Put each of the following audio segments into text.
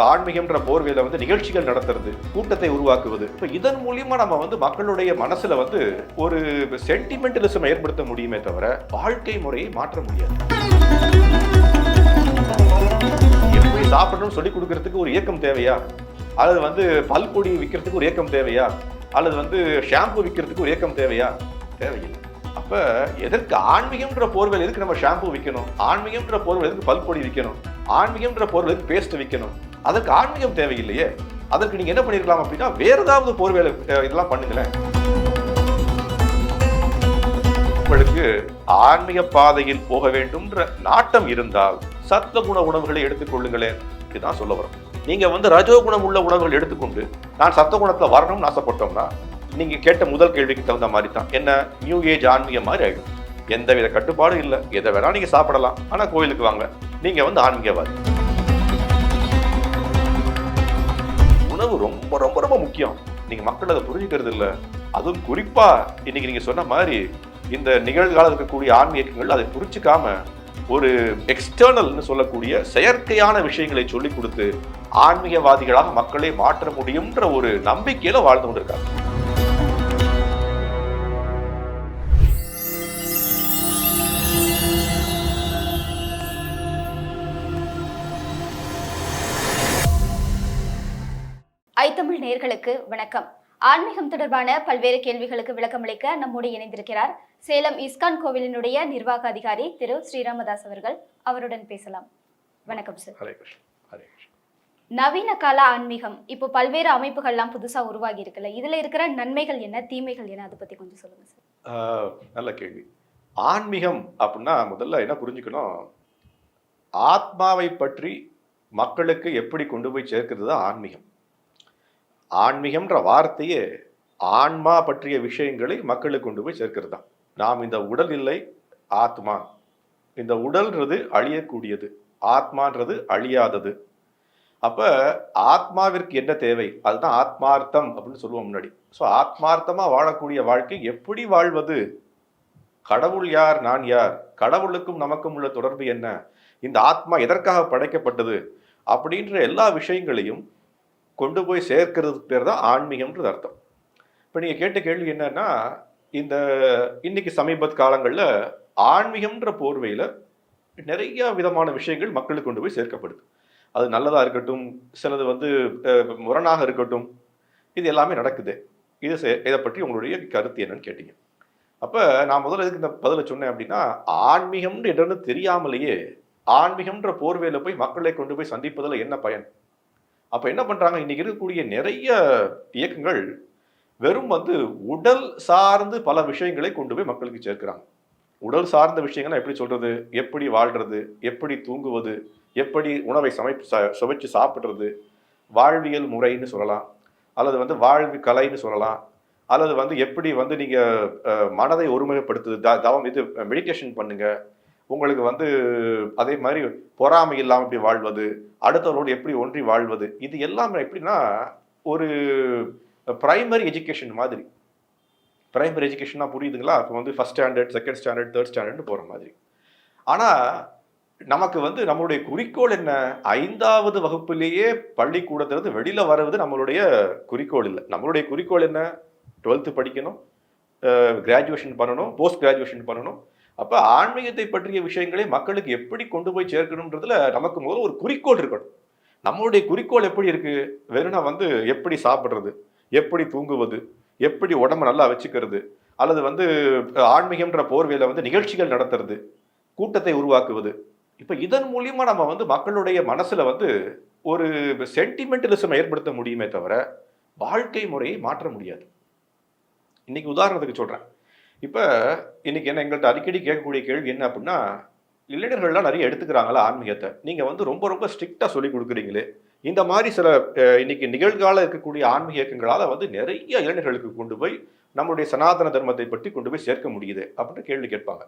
ஆன்மீகம்ன்ற போர்வையில் வந்து நிகழ்ச்சிகள் நடத்துறது கூட்டத்தை உருவாக்குவது. இப்போ இதன் மூலியமா நம்ம வந்து மக்களுடைய மனசுல வந்து ஒரு சென்டிமெண்டலிசம் ஏற்படுத்த முடியுமே தவிர வாழ்க்கை முறையை மாற்ற முடியாது. எப்படி சாப்பிடணும்னு சொல்லி கொடுக்கறதுக்கு ஒரு இயக்கம் தேவையா? அல்லது வந்து பல்பொடி விற்கிறதுக்கு ஒரு இயக்கம் தேவையா? அல்லது வந்து ஷாம்பு விற்கிறதுக்கு ஒரு இயக்கம் தேவையா? தேவையில்லை. அப்ப எதற்கு ஆன்மீகம்ன்ற போர்வையில் எதுக்கு நம்ம ஷாம்பு விற்கணும் ஆன்மீகம்ன்ற போர்வையில் எதுக்கு பல்பொடி விற்கணும் ஆன்மீகம்ன்ற போர்வையில் எதுக்கு பேஸ்ட் விற்கணும் அதற்கு ஆன்மீகம் தேவையில்லையே. அதற்கு நீங்க என்ன பண்ணிருக்கலாம் அப்படின்னா வேற ஏதாவது போர்வேலை இதெல்லாம் பண்ணுங்களேன். உங்களுக்கு ஆன்மீக பாதையில் போக வேண்டும்ன்ற நாட்டம் இருந்தால் சத்துவகுண உணவுகளை எடுத்துக்கொள்ளுங்களேன் இதுதான் சொல்ல வரோம் நீங்க வந்து ரஜோகுணம் உள்ள உணவுகள் எடுத்துக்கொண்டு நான் சத்துவகுணத்துல வரணும்னு ஆசைப்பட்டோம்னா நீங்க கேட்ட முதல் கேள்விக்கு தகுந்த மாதிரி தான் என்ன? நியூ ஏஜ் ஆன்மீக மாதிரி ஆயிடும். எந்தவித கட்டுப்பாடும் இல்லை. எதை வேணா நீங்க சாப்பிடலாம். ஆனா கோயிலுக்கு வாங்க. நீங்க வந்து ஆன்மீகவாதி. உணவு ரொம்ப ரொம்ப ரொம்ப முக்கியம். நீங்க மக்கள் அதை புரிஞ்சுக்கிறது இல்லை. அதுவும் குறிப்பா இன்னைக்கு நீங்க சொன்ன மாதிரி இந்த நிகழ்கால இருக்கக்கூடிய ஆன்மீகங்கள் அதை புரிச்சுக்காம ஒரு எக்ஸ்டர்னல்னு சொல்லக்கூடிய செயற்கையான விஷயங்களை சொல்லி கொடுத்து ஆன்மீகவாதிகளாக மக்களை மாற்ற முடியும்ன்ற ஒரு நம்பிக்கையில வாழ்ந்து கொண்டிருக்காங்க. ஐத்தமிழ் நேர்களுக்கு வணக்கம். ஆன்மீகம் தொடர்பான பல்வேறு கேள்விகளுக்கு விளக்கமளிக்க நம்மோடு இணைந்திருக்கிறார் சேலம் இஸ்கான் கோவிலினுடைய நிர்வாக அதிகாரி திரு ஸ்ரீராமதாஸ் அவர்கள். அவருடன் பேசலாம். வணக்கம் சார் நவீன கால ஆன்மீகம். இப்போ பல்வேறு அமைப்புகள்லாம் புதுசா உருவாகி இருக்குல்ல. இதுல இருக்கிற நன்மைகள் என்ன தீமைகள் என்ன? அதை பத்தி கொஞ்சம் சொல்லுங்க சார் நல்ல கேள்வி. ஆன்மீகம் அப்படின்னா முதல்ல என்ன புரிஞ்சுக்கணும்? ஆத்மாவை பற்றி மக்களுக்கு எப்படி கொண்டு போய் சேர்க்கிறது தான் ஆன்மீகம். ஆன்மீகம்ன்ற வார்த்தையே ஆன்மா பற்றிய விஷயங்களை மக்களுக்கு கொண்டு போய் சேர்க்கிறது தான் நாம் இந்த உடல் இல்லை ஆத்மா. இந்த உடல்ன்றது அழியக்கூடியது ஆத்மான்றது அழியாதது. அப்போ ஆத்மாவிற்கு என்ன தேவை? அதுதான் ஆத்மார்த்தம் அப்படின்னு சொல்லுவோம் முன்னாடி. ஸோ ஆத்மார்த்தமாக வாழக்கூடிய வாழ்க்கை எப்படி வாழ்வது? கடவுள் யார்? நான் யார்? கடவுளுக்கும் நமக்கும் உள்ள தொடர்பு என்ன? இந்த ஆத்மா எதற்காக படைக்கப்பட்டது? அப்படின்ற எல்லா விஷயங்களையும் கொண்டு போய் சேர்க்கிறதுக்கு பேர் தான் ஆன்மீகம்ன்றது அர்த்தம். இப்போ நீங்கள் கேட்ட கேள்வி என்னன்னா இந்த இன்னைக்கு சமீபத் காலங்களில் ஆன்மீகம்ன்ற போர்வையில் நிறைய விதமான விஷயங்கள் மக்களுக்கு கொண்டு போய் சேர்க்கப்படுது. அது நல்லதாக இருக்கட்டும் சிலது வந்து முரணாக இருக்கட்டும் இது எல்லாமே நடக்குது. இது செ- இதை பற்றி உங்களுடைய கருத்து என்னன்னு கேட்டீங்க. அப்போ நான் முதல்ல இதுக்கு இந்த பதிலை சொன்னேன் அப்படின்னா ஆன்மீகம்னு என்னன்னு தெரியாமலேயே ஆன்மீகம்ன்ற போர்வையில் போய் மக்களை கொண்டு போய் சந்திப்பதில் என்ன பயன்? அப்போ என்ன பண்ணுறாங்க இன்றைக்கி இருக்கக்கூடிய நிறைய இயக்கங்கள் வெறும் வந்து உடல் சார்ந்து பல விஷயங்களை கொண்டு போய் மக்களுக்கு சேர்க்கிறாங்க. உடல் சார்ந்த விஷயங்கள்லாம் எப்படி சொல்கிறது எப்படி வாழ்கிறது எப்படி தூங்குவது? எப்படி உணவை சமைப்பு ச- சுவைச்சு சாப்பிட்றது? வாழ்வியல் முறைன்னு சொல்லலாம். அல்லது வந்து வாழ்வு கலைன்னு சொல்லலாம். அல்லது வந்து எப்படி வந்து நீங்கள் மனதை ஒருமுகப்படுத்துது த தவம் இது மெடிடேஷன் பண்ணுங்கள் உங்களுக்கு வந்து அதே மாதிரி பொறாமை இல்லாமல் எப்படி வாழ்வது அடுத்தவரோடு எப்படி ஒன்றி வாழ்வது இது எல்லாமே எப்படின்னா ஒரு பிரைமரி எஜுகேஷன் மாதிரி. பிரைமரி எஜுகேஷன்னா புரியுதுங்களா? இப்போ வந்து first standard second standard third standard போகிற மாதிரி. ஆனால் நமக்கு வந்து நம்மளுடைய குறிக்கோள் என்ன? ஐந்தாவது வகுப்பிலேயே பள்ளிக்கூடத்திலிருந்து வெளியில் வர்றது நம்மளுடைய குறிக்கோள் இல்லை. நம்மளுடைய குறிக்கோள் என்ன? டுவெல்த்து படிக்கணும் கிராஜுவேஷன் பண்ணணும் போஸ்ட் கிராஜுவேஷன் பண்ணணும். அப்போ ஆன்மீகத்தை பற்றிய விஷயங்களை மக்களுக்கு எப்படி கொண்டு போய் சேர்க்கணுன்றதுல நமக்கு முதல்ல ஒரு குறிக்கோள் இருக்கணும். நம்மளுடைய குறிக்கோள் எப்படி இருக்கு? வெறும்னா வந்து எப்படி சாப்பிட்றது? எப்படி தூங்குவது? எப்படி உடம்ப நல்லா வச்சுக்கிறது? அல்லது வந்து ஆன்மீகம்ன்ற போர்வையில் வந்து நிகழ்ச்சிகள் நடத்துறது? கூட்டத்தை உருவாக்குவது? இப்போ இதன் மூலியமாக நம்ம வந்து மக்களுடைய மனசில் வந்து ஒரு சென்டிமெண்டலிசம் ஏற்படுத்த முடியுமே தவிர வாழ்க்கை முறையை மாற்ற முடியாது. இன்னைக்கு உதாரணத்துக்கு சொல்கிறேன் இப்போ இன்னைக்கு என்ன எங்கள்கிட்ட அடிக்கடி கேட்கக்கூடிய கேள்வி என்ன அப்படின்னா இளைஞர்கள்லாம் நிறைய எடுத்துக்கிறாங்களா ஆன்மீகத்தை. நீங்கள் வந்து ரொம்ப ரொம்ப ஸ்ட்ரிக்டாக சொல்லி கொடுக்குறீங்களே. இந்த மாதிரி சில இன்னைக்கு நிகழ்கால இருக்கக்கூடிய ஆன்மீக இயக்கங்களால் வந்து நிறைய இளைஞர்களுக்கு கொண்டு போய் நம்மளுடைய சனாதன தர்மத்தை பற்றி கொண்டு போய் சேர்க்க முடியுது அப்படின்னு கேள்வி கேட்பாங்க.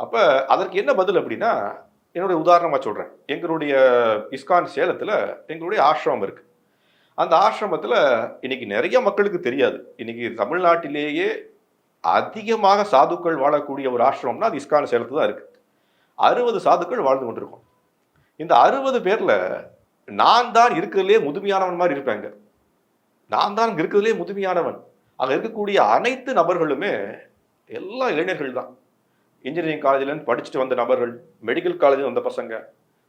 அப்போ அதற்கு என்ன பதில் அப்படின்னா என்னுடைய உதாரணமாக சொல்கிறேன் எங்களுடைய இஸ்கான் சேலத்தில் எங்களுடைய ஆசிரமம் இருக்குது அந்த ஆசிரமத்தில் இன்னைக்கு நிறைய மக்களுக்கு தெரியாது. இன்னைக்கு தமிழ்நாட்டிலேயே அதிகமாக சாதுக்கள் வாழக்கூடிய ஒரு ஆசிரமம்னா அது இஸ்கான் சேலத்து தான் இருக்குது அறுபது சாதுக்கள் வாழ்ந்து கொண்டிருக்கோம். இந்த அறுபது பேரில் நான் தான் இருக்கிறதுலே முதுமையானவன் மாதிரி இருப்பேங்க நான் தான் இருக்கிறதுலே முதுமையானவன். அங்கே இருக்கக்கூடிய அனைத்து நபர்களுமே எல்லா இளைஞர்கள் தான். இன்ஜினியரிங் காலேஜ்லேருந்து படிச்சுட்டு வந்த நபர்கள் மெடிக்கல் காலேஜில் வந்த பசங்க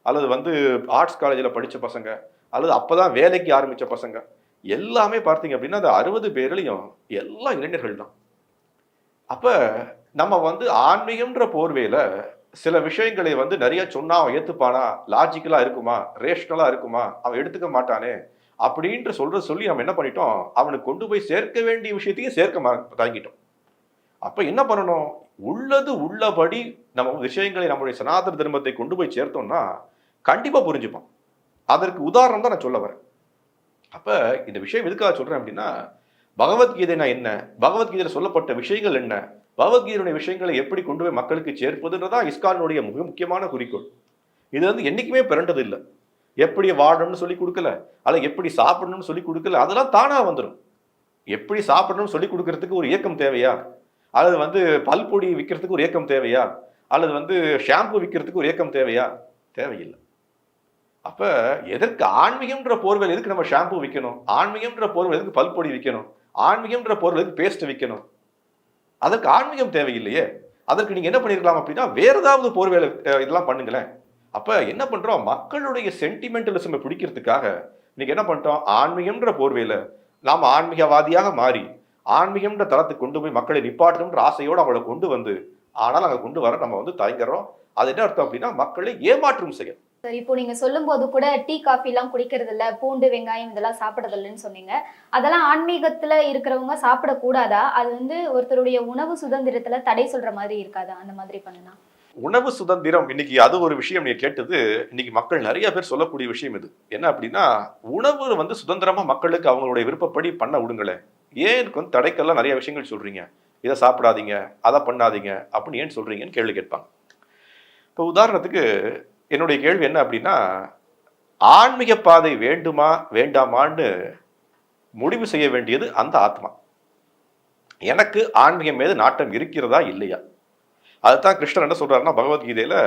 அல்லது வந்து ஆர்ட்ஸ் காலேஜில் படித்த பசங்க அல்லது அப்போ தான் வேலைக்கு ஆரம்பித்த பசங்க எல்லாமே பார்த்தீங்க அப்படின்னா அந்த அறுபது பேர்லையும் எல்லா இளைஞர்கள் தான். அப்போ நம்ம வந்து ஆன்மீகம்ன்ற போர்வையில் சில விஷயங்களை வந்து நிறைய சொன்னா அவன் ஏற்றுப்பானா லாஜிக்கலாக இருக்குமா? ரேஷ்னலாக இருக்குமா? அவன் எடுத்துக்க மாட்டானே? அப்படின்ற சொல்ற சொல்லி நம்ம என்ன பண்ணிட்டோம்? அவனுக்கு கொண்டு போய் சேர்க்க வேண்டிய விஷயத்தையும் சேர்க்க மா- தயங்கிட்டோம் அப்போ என்ன பண்ணணும்? உள்ளது உள்ளபடி நம்ம விஷயங்களை நம்முடைய சனாதன தர்மத்தை கொண்டு போய் சேர்த்தோம்னா கண்டிப்பாக புரிஞ்சுப்பான். அதற்கு உதாரணம் தான் நான் சொல்ல வரேன். அப்போ இந்த விஷயம் எதுக்காக சொல்கிறேன் அப்படின்னா பகவத்கீதைனா என்ன? பகவத்கீதையில் சொல்லப்பட்ட விஷயங்கள் என்ன? பகவத்கீதையுடைய விஷயங்களை எப்படி கொண்டு போய் மக்களுக்கு சேர்ப்பதுன்றதான் இஸ்கானுடைய மிக முக்கியமான குறிக்கோள். இது வந்து என்றைக்குமே பிறண்டது இல்லை எப்படி வாழணும்னு சொல்லி கொடுக்கல அல்ல எப்படி சாப்பிடணும்னு சொல்லி கொடுக்கல அதெல்லாம் தானாக வந்துடும் எப்படி சாப்பிடணும்னு சொல்லி கொடுக்கறதுக்கு ஒரு இயக்கம் தேவையா? அல்லது வந்து பல்பொடி விற்கிறதுக்கு ஒரு இயக்கம் தேவையா? அல்லது வந்து ஷாம்பு விற்கிறதுக்கு ஒரு இயக்கம் தேவையா? தேவையில்லை. அப்போ எதற்கு ஆன்மீகம்ன்ற போர்வையில் எதுக்கு நம்ம ஷாம்பு விற்கணும் ஆன்மீகம்ன்ற போர்வையில் எதுக்கு பல்பொடி விற்கணும் ஆன்மீகம்ன்ற பொருளுக்கு பேஸ்ட் வைக்கணும். அதற்கு ஆன்மீகம் தேவையில்லையே. அதற்கு நீங்கள் என்ன பண்ணிருக்கலாம் அப்படின்னா வேறு ஏதாவது போர்வேல இதெல்லாம் பண்ணுங்களேன். அப்போ என்ன பண்ணுறோம் மக்களுடைய சென்டிமெண்டலிசமை பிடிக்கிறதுக்காக இன்னைக்கு என்ன பண்ணுறோம் ஆன்மீகம்ன்ற போர்வையில் நாம் ஆன்மீகவாதியாக மாறி ஆன்மீகம்ன்ற தளத்துக்கு கொண்டு போய் மக்களை நிப்பாட்டணுன்ற ஆசையோடு அவங்கள கொண்டு வந்து ஆனால் அங்கே கொண்டு வர நம்ம வந்து தயங்குறோம். அது என்ன அர்த்தம் அப்படின்னா மக்களை ஏமாற்றும் செயல். சார் இப்போ நீங்க சொல்லும்போது கூட டீ காஃபி எல்லாம் குடிக்கிறது இல்ல பூண்டு வெங்காயம் இதெல்லாம் சாப்பிடுறது இல்லைன்னு சொன்னீங்க. அதெல்லாம் ஆன்மீகத்துல இருக்கிறவங்க சாப்பிடக்கூடாதா? அது வந்து ஒருத்தருடைய உணவு சுதந்திரத்துல தடை சொல்ற மாதிரி இருக்காதா? அந்த மாதிரி பண்ணலாம் உணவு சுதந்திரம் இன்னைக்கு அது ஒரு விஷயம் நீ கேட்டது இன்னைக்கு மக்கள் நிறைய பேர் சொல்லக்கூடிய விஷயம் இது. என்ன அப்படின்னா உணவு வந்து சுதந்திரமா மக்களுக்கு அவங்களுடைய விருப்பப்படி பண்ண விடுங்களேன். ஏன் இதுக்கு வந்து தடைக்கெல்லாம் நிறைய விஷயங்கள் சொல்றீங்க? இதை சாப்பிடாதீங்க அதை பண்ணாதீங்க அப்படின்னு ஏன் சொல்றீங்கன்னு கேள்வி கேட்பாங்க. இப்போ உதாரணத்துக்கு என்னுடைய கேள்வி என்ன அப்படின்னா ஆன்மீக பாதை வேண்டுமா வேண்டாமான்னு முடிவு செய்ய வேண்டியது அந்த ஆத்மா. எனக்கு ஆன்மீகம் மீது நாட்டம் இருக்கிறதா இல்லையா? அதுதான் கிருஷ்ணன் என்ன சொல்கிறாருன்னா பகவத்கீதையில்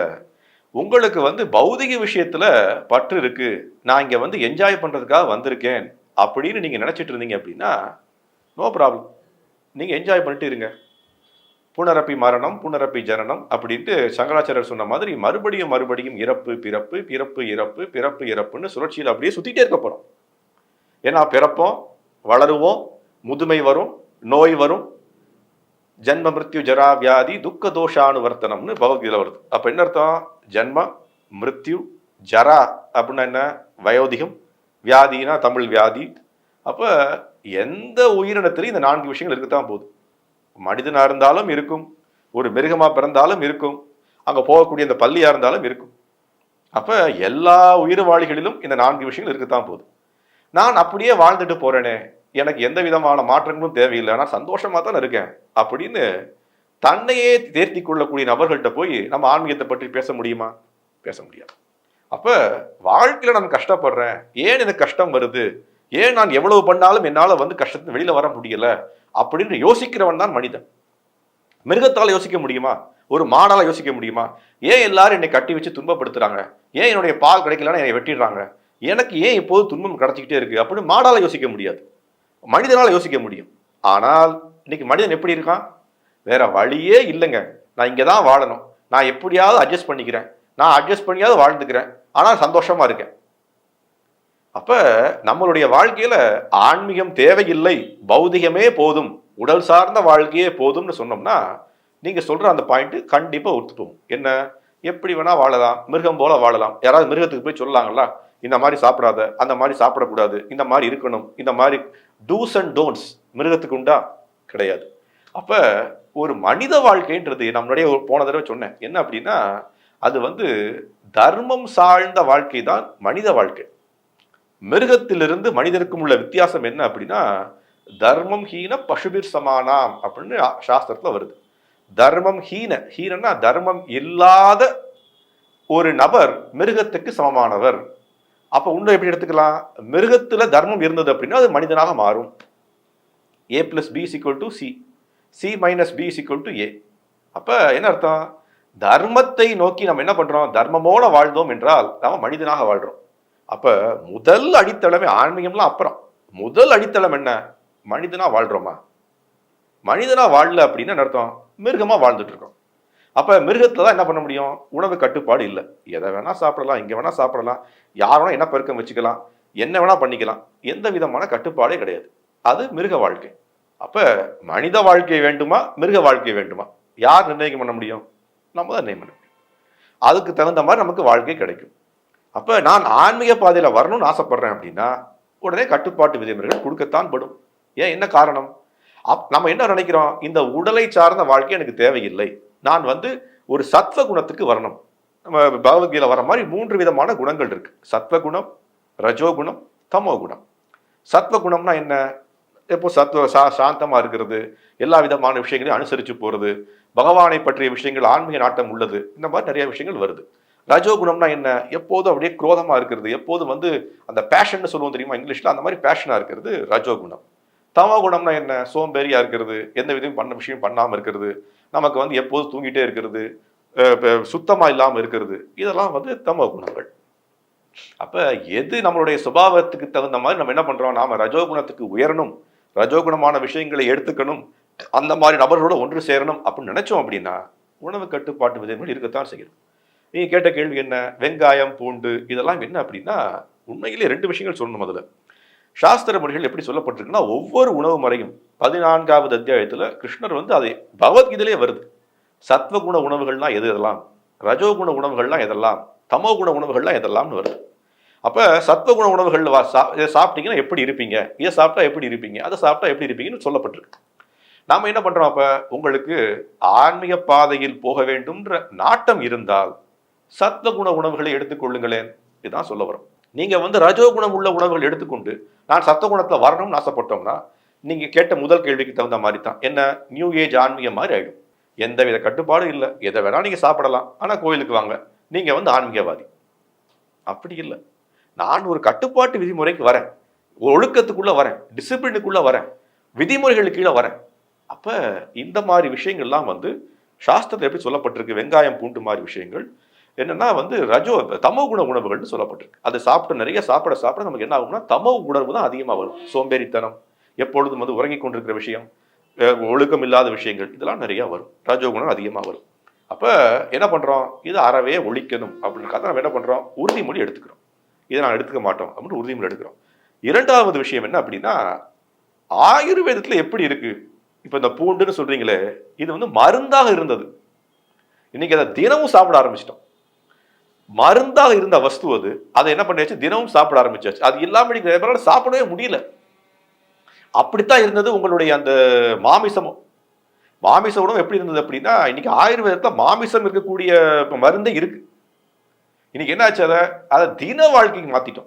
உங்களுக்கு வந்து பௌதிக விஷயத்தில் பற்று இருக்கு. நான் இங்கே வந்து என்ஜாய் பண்ணுறதுக்காக வந்திருக்கேன். அப்படின்னு நீங்கள் நினச்சிட்டு இருந்தீங்க அப்படின்னா நோ ப்ராப்ளம் நீங்கள் என்ஜாய் பண்ணிட்டு இருங்க. புனரப்பி மரணம் புனரப்பி ஜனனம் அப்படின்ட்டு சங்கராச்சாரியர் சொன்ன மாதிரி மறுபடியும் மறுபடியும் இறப்பு பிறப்பு பிறப்பு இறப்பு பிறப்பு இறப்புன்னு சுழற்சியில் அப்படியே சுற்றிட்டே இருக்க போகிறோம் ஏன்னா பிறப்போம் வளருவோம் முதுமை வரும் நோய் வரும் ஜன்ம மிருத்யு ஜரா வியாதி துக்க தோஷானுவர்த்தனம்னு பகவத்கீதை வருது. அப்போ என்ன அர்த்தம்? ஜன்ம மிருத்யு ஜரா அப்படின்னா என்ன? வயோதிகம் வியாதினா தமிழ் வியாதி. அப்போ எந்த உயிரினத்திலையும் இந்த நான்கு விஷயங்கள் இருக்கத்தான் போகுது. மனிதனாக இருந்தாலும் இருக்கும். ஒரு மிருகமாக பிறந்தாலும் இருக்கும். அங்கே போகக்கூடிய இந்த பள்ளியாக இருந்தாலும் இருக்கும். அப்போ எல்லா உயிர்வாழிகளிலும் இந்த நான்கு விஷயங்கள் இருக்கத்தான் போகுது. நான் அப்படியே வாழ்ந்துட்டு போகிறேனே எனக்கு எந்த விதமான மாற்றங்களும் தேவையில்லை. நான் சந்தோஷமாக தான் இருக்கேன் அப்படின்னு தன்னையே தேர்த்தி கொள்ளக்கூடிய நபர்கள்ட்ட போய் நம்ம ஆன்மீகத்தை பற்றி பேச முடியுமா? பேச முடியாது. அப்போ வாழ்க்கையில் நான் கஷ்டப்படுறேன். ஏன் எனக்கு கஷ்டம் வருது? ஏன் நான் எவ்வளவு பண்ணாலும் என்னால் வந்து கஷ்டத்தை வெளியில் வர முடியலை? அப்படின்னு யோசிக்கிறவன் தான் மனிதன். மிருகத்தால் யோசிக்க முடியுமா? ஒரு மாடால யோசிக்க முடியுமா? ஏன் எல்லாரும் என்னை கட்டி வச்சு துன்பப்படுத்துறாங்க? ஏன் என்னுடைய பால் கிடைக்கலன்னு என்னை வெட்டிடுறாங்க? எனக்கு ஏன் இப்போது துன்பம் கிடச்சிக்கிட்டே இருக்கு? அப்படின்னு மாடால யோசிக்க முடியாது. மனிதனால் யோசிக்க முடியும். ஆனால் இன்னைக்கு மனிதன் எப்படி இருக்கான்? வேற வழியே இல்லைங்க. நான் இங்கே தான் வாழணும். நான் எப்படியாவது அட்ஜஸ்ட் பண்ணிக்கிறேன். நான் அட்ஜஸ்ட் பண்ணியாவது வாழ்ந்துக்கிறேன். ஆனால் சந்தோஷமா இருக்கேன். அப்போ நம்மளுடைய வாழ்க்கையில் ஆன்மீகம் தேவையில்லை பௌதிகமே போதும் உடல் சார்ந்த வாழ்க்கையே போதும்னு சொன்னோம்னா நீங்கள் சொல்கிற அந்த பாயிண்ட்டு கண்டிப்பாக ஒத்துப்போம். என்ன? எப்படி வேணால் வாழலாம் மிருகம் போல் வாழலாம். யாராவது மிருகத்துக்கு போய் சொல்லலாங்களா இந்த மாதிரி சாப்பிடாத அந்த மாதிரி சாப்பிடக்கூடாது இந்த மாதிரி இருக்கணும் இந்த மாதிரி டூஸ் அண்ட் டோன்ட்ஸ் மிருகத்துக்கு உண்டா? கிடையாது. அப்போ ஒரு மனித வாழ்க்கைன்றது நம்மளுடைய ஒரு போன தடவை சொன்னேன். என்ன அப்படின்னா அது வந்து தர்மம் சார்ந்த வாழ்க்கை தான் மனித வாழ்க்கை. மிருகத்திலிருந்து மனிதனுக்கும் உள்ள வித்தியாசம் என்ன அப்படின்னா தர்மம் ஹீன பசுபிர் சமானாம் அப்படின்னு சாஸ்திரத்தில் வருது. தர்மம் ஹீன ஹீனன்னா தர்மம் இல்லாத ஒரு நபர் மிருகத்துக்கு சமமானவர். அப்போ உன்னை எப்படி எடுத்துக்கலாம்? மிருகத்தில் தர்மம் இருந்தது அப்படின்னா அது மனிதனாக மாறும். A plus B equal to C C minus B equal to A அப்போ என்ன அர்த்தம்? தர்மத்தை நோக்கி நம்ம என்ன பண்ணுறோம் தர்மமோட வாழ்ந்தோம் என்றால் நாம் மனிதனாக வாழ்கிறோம் அப்போ முதல் அடித்தளமே ஆன்மீகம்லாம் அப்புறம். முதல் அடித்தளம் என்ன? மனிதனாக வாழ்கிறோமா மனிதனாக வாழல அப்படின்னு என்ன அர்த்தம்? மிருகமாக வாழ்ந்துட்டு இருக்கோம் அப்போ மிருகத்தில் தான் என்ன பண்ண முடியும்? உணவு கட்டுப்பாடு இல்லை. எதை வேணால் சாப்பிடலாம் இங்கே வேணால் சாப்பிடலாம் யார் வேணால் என்ன பெருக்கம் வச்சுக்கலாம் என்ன வேணால் பண்ணிக்கலாம். எந்த விதமான கட்டுப்பாடே கிடையாது. அது மிருக வாழ்க்கை. அப்போ மனித வாழ்க்கை வேண்டுமா? மிருக வாழ்க்கை வேண்டுமா? யார் நிர்ணயிக்கம் பண்ண முடியும்? நம்ம தான் நிர்ணயம் பண்ண முடியும். அதுக்கு தகுந்த மாதிரி நமக்கு வாழ்க்கை கிடைக்கும். அப்போ நான் ஆன்மீக பாதையில் வரணும்னு ஆசைப்படுறேன் அப்படின்னா உடனே கட்டுப்பாட்டு விதிமுறைகள் கொடுக்கத்தான் படும். ஏன்? என்ன காரணம்? அப் நம்ம என்ன நினைக்கிறோம்? இந்த உடலை சார்ந்த வாழ்க்கை எனக்கு தேவையில்லை. நான் வந்து ஒரு சத்வ குணத்துக்கு வரணும். நம்ம பகவத்கீதை வர மாதிரி மூன்று விதமான குணங்கள் இருக்கு. சத்வ குணம் ரஜோ தமோ குணம். சத்வ என்ன? எப்போ சத்வ சா சாந்தமாக இருக்கிறது எல்லா விதமான விஷயங்களையும் அனுசரித்து போகிறது பகவானை பற்றிய விஷயங்கள் ஆன்மீக நாட்டம் உள்ளது இந்த மாதிரி நிறைய விஷயங்கள் வருது. ரஜோ குணம்னா என்ன? எப்போதும் அப்படியே குரோதமாக இருக்கிறது. எப்போதும் வந்து அந்த பேஷன் சொல்லுவோம் தெரியுமா இங்கிலீஷில்? அந்த மாதிரி பேஷனாக இருக்கிறது ரஜோ குணம் தமோ குணம்னா என்ன? சோம்பேறியாக இருக்கிறது. எந்த விதமும் பண்ண விஷயம் பண்ணாமல் இருக்கிறது. நமக்கு வந்து எப்போதும் தூங்கிட்டே இருக்கிறது. சுத்தமாக இல்லாமல் இருக்கிறது. இதெல்லாம் வந்து தமோ குணங்கள் அப்போ எது நம்மளுடைய சுபாவத்துக்கு தகுந்த மாதிரி நம்ம என்ன பண்ணுறோம் நாம ரஜோகுணத்துக்கு உயரணும். ரஜோகுணமான விஷயங்களை எடுத்துக்கணும். அந்த மாதிரி நபர்களோட ஒன்று சேரணும் அப்படின்னு நினச்சோம் அப்படின்னா உணவு கட்டுப்பாட்டு விதிமுறை இருக்கத்தான் செய்யணும் நீங்கள் கேட்ட கேள்வி என்ன? வெங்காயம் பூண்டு இதெல்லாம் என்ன அப்படின்னா உண்மையிலே ரெண்டு விஷயங்கள் சொல்லணும் முதல்ல சாஸ்திர மொழிகள் எப்படி சொல்லப்பட்டிருக்குன்னா ஒவ்வொரு உணவு முறையும் பதினான்காவது அத்தியாயத்தில் கிருஷ்ணர் வந்து அதை பகவத்கீதையிலே வருது. சத்வகுண உணவுகள்லாம் எது எதெல்லாம் ரஜோகுண உணவுகள்லாம் எதெல்லாம் தமோ குண உணவுகள்லாம் எதெல்லாம்னு வருது. அப்போ சத்வகுண உணவுகள் வா சா இதை சாப்பிட்டீங்கன்னா எப்படி இருப்பீங்க? இதை சாப்பிட்டா எப்படி இருப்பீங்க? அதை சாப்பிட்டா எப்படி இருப்பீங்கன்னு சொல்லப்பட்டிருக்கு. நாம் என்ன பண்ணுறோம் அப்போ? உங்களுக்கு ஆன்மீக பாதையில் போக வேண்டும்ன்ற நாட்டம் இருந்தால் சத்வகுண உணவுகளை எடுத்துக்கொள்ளுங்களேன் இதுதான் சொல்ல வரும். நீங்கள் வந்து ரஜோகுணம் உள்ள உணவுகள் எடுத்துக்கொண்டு நான் சத்தகுணத்தில் வரணும்னு ஆசைப்பட்டோம்னா நீங்கள் கேட்ட முதல் கேள்விக்கு தகுந்த மாதிரி தான் என்ன? நியூ ஏஜ் ஆன்மீகம் மாதிரி ஆகிடும் எந்தவித கட்டுப்பாடும் இல்லை. எதை வேணால் நீங்கள் சாப்பிடலாம். ஆனால் கோயிலுக்கு வாங்க. நீங்கள் வந்து ஆன்மீகவாதி. அப்படி இல்லை. நான் ஒரு கட்டுப்பாட்டு விதிமுறைக்கு வரேன். ஒழுக்கத்துக்குள்ளே வரேன். டிசிப்ளினுக்குள்ளே வரேன். விதிமுறைகளுக்கு கீழே வரேன். அப்போ இந்த மாதிரி விஷயங்கள்லாம் வந்து சாஸ்திரத்தில் எப்படி சொல்லப்பட்டிருக்கு? வெங்காயம் பூண்டு மாதிரி விஷயங்கள் என்னன்னா வந்து ரஜோ தமோ குண உணவுகள்னு சொல்லப்பட்டிருக்கு. அதை சாப்பிட்டு நிறைய சாப்பிட சாப்பிட நமக்கு என்ன ஆகும்னா தமோ உணர்வு தான் அதிகமாக வரும். சோம்பேறித்தனம் எப்பொழுதும் வந்து உறங்கிக் கொண்டிருக்கிற விஷயம் ஒழுக்கம் இல்லாத விஷயங்கள் இதெல்லாம் நிறையா வரும். ரஜோகுணம் அதிகமாக வரும். அப்போ என்ன பண்ணுறோம் இது அறவே ஒழிக்கணும் அப்படின்றக்காக நம்ம என்ன பண்ணுறோம் உறுதிமொழி எடுத்துக்கிறோம். இதை நான் எடுத்துக்க மாட்டோம் அப்படின்னு உறுதிமொழி எடுக்கிறோம். இரண்டாவது விஷயம் என்ன அப்படின்னா ஆயுர்வேதத்தில் எப்படி இருக்கு? இப்போ இந்த பூண்டுன்னு சொல்கிறீங்களே இது வந்து மருந்தாக இருந்தது. இன்னைக்கு அதை தினமும் சாப்பிட ஆரம்பிச்சிட்டோம். மருந்தாக இருந்த வஸ்து அது. அதை என்ன பண்ணியாச்சு? தினமும் சாப்பிட ஆரம்பிச்சாச்சு. அது இல்லாம இன்னைக்கு சாப்பிடவே முடியல. அப்படித்தான் இருந்தது உங்களுடைய அந்த மாமிசமும். மாமிச உணவு எப்படி இருந்தது அப்படின்னா இன்னைக்கு ஆயுர்வேதத்தில் மாமிசம் இருக்கக்கூடிய மருந்தே இருக்கு. இன்னைக்கு என்ன ஆச்சு அதை? அதை தின வாழ்க்கைக்கு மாத்திட்டோம்.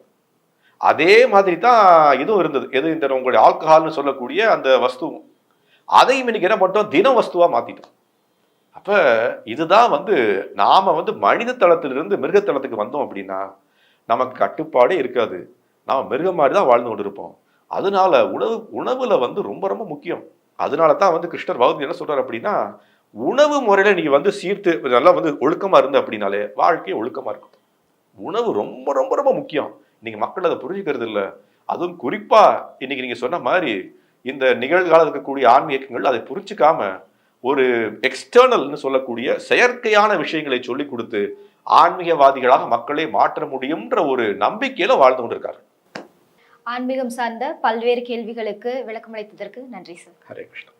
அதே மாதிரி தான் இதுவும் இருந்தது. எது இந்த உங்களுடைய ஆல்கஹால்னு சொல்லக்கூடிய அந்த வஸ்துவும். அதையும் இன்னைக்கு என்ன பண்ணிட்டோம்? தின வஸ்துவாக மாத்திட்டோம். அப்போ இதுதான் வந்து நாம் வந்து மனித தளத்திலிருந்து மிருகத்தளத்துக்கு வந்தோம் அப்படின்னா நமக்கு கட்டுப்பாடே இருக்காது. நாம் மிருகம் மாதிரி தான் வாழ்ந்து கொண்டு இருப்போம் அதனால உணவு உணவில் வந்து ரொம்ப ரொம்ப முக்கியம். அதனால தான் வந்து கிருஷ்ணர் பகவத் என்ன சொல்கிறார் அப்படின்னா உணவு முறையில் நீங்கள் வந்து சீர்த்து நல்லா வந்து ஒழுக்கமாக இருந்து அப்படின்னாலே வாழ்க்கை ஒழுக்கமாக இருக்கும். உணவு ரொம்ப ரொம்ப ரொம்ப முக்கியம். இன்னைக்கு மக்கள் அதை புரிஞ்சுக்கிறது இல்லை. அதுவும் குறிப்பாக இன்னைக்கு நீங்கள் சொன்ன மாதிரி இந்த நிகழ்கால இருக்கக்கூடிய ஆன்மீகங்கள் அதை புரிஞ்சுக்காம ஒரு எக்ஸ்டர்னல்னு சொல்லக்கூடிய செயற்கையான விஷயங்களை சொல்லி கொடுத்து ஆன்மீகவாதிகளாக மக்களை மாற்ற முடியும்ன்ற ஒரு நம்பிக்கையில வாழ்ந்து கொண்டிருக்காரு. ஆன்மீகம் சார்ந்த பல்வேறு கேள்விகளுக்கு விளக்கமளித்ததற்கு நன்றி சார். ஹரே கிருஷ்ணா.